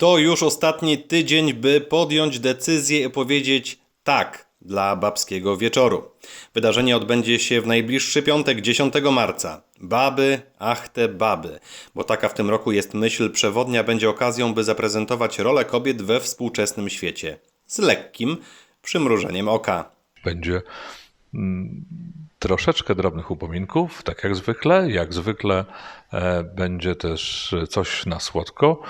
To już ostatni tydzień, by podjąć decyzję i powiedzieć tak dla babskiego wieczoru. Wydarzenie odbędzie się w najbliższy piątek, 10 marca. Baby, ach te baby, bo taka w tym roku jest myśl przewodnia, będzie okazją, by zaprezentować rolę kobiet we współczesnym świecie. Z lekkim przymrużeniem oka. Będzie mm, troszeczkę drobnych upominków, tak jak zwykle. Jak zwykle e, będzie też coś na słodko.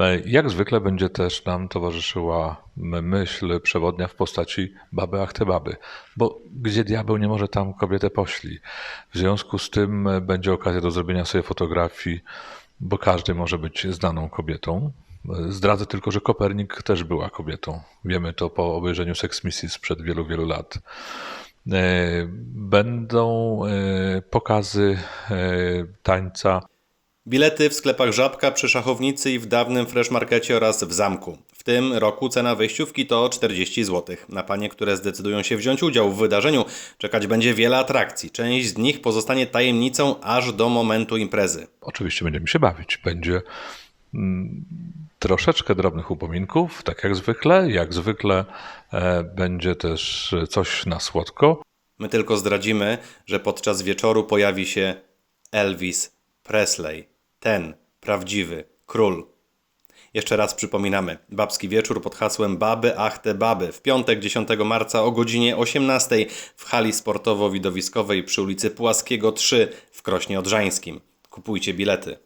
E, Jak zwykle będzie też nam towarzyszyła myśl przewodnia w postaci baby ach te baby. Bo gdzie diabeł nie może, tam kobietę pośli. W związku z tym e, będzie okazja do zrobienia sobie fotografii, bo każdy może być znaną kobietą. Zdradzę tylko, że Kopernik też była kobietą. Wiemy to po obejrzeniu Sex Misji sprzed wielu, wielu lat. E, Będą e, pokazy e, tańca. Bilety w sklepach Żabka przy Szachownicy i w dawnym Fresh Markecie oraz w Zamku. W tym roku cena wejściówki to 40 zł. Na panie, które zdecydują się wziąć udział w wydarzeniu, czekać będzie wiele atrakcji. Część z nich pozostanie tajemnicą aż do momentu imprezy. Oczywiście będziemy się bawić. Będzie troszeczkę drobnych upominków, tak jak zwykle. Jak zwykle e, będzie też coś na słodko. My tylko zdradzimy, że podczas wieczoru pojawi się Elvis Presley, ten prawdziwy król. Jeszcze raz przypominamy, babski wieczór pod hasłem Baby Ach te Baby w piątek 10 marca o godzinie 18 w hali sportowo-widowiskowej przy ulicy Płaskiego 3 w Krośnie Odrzańskim. Kupujcie bilety.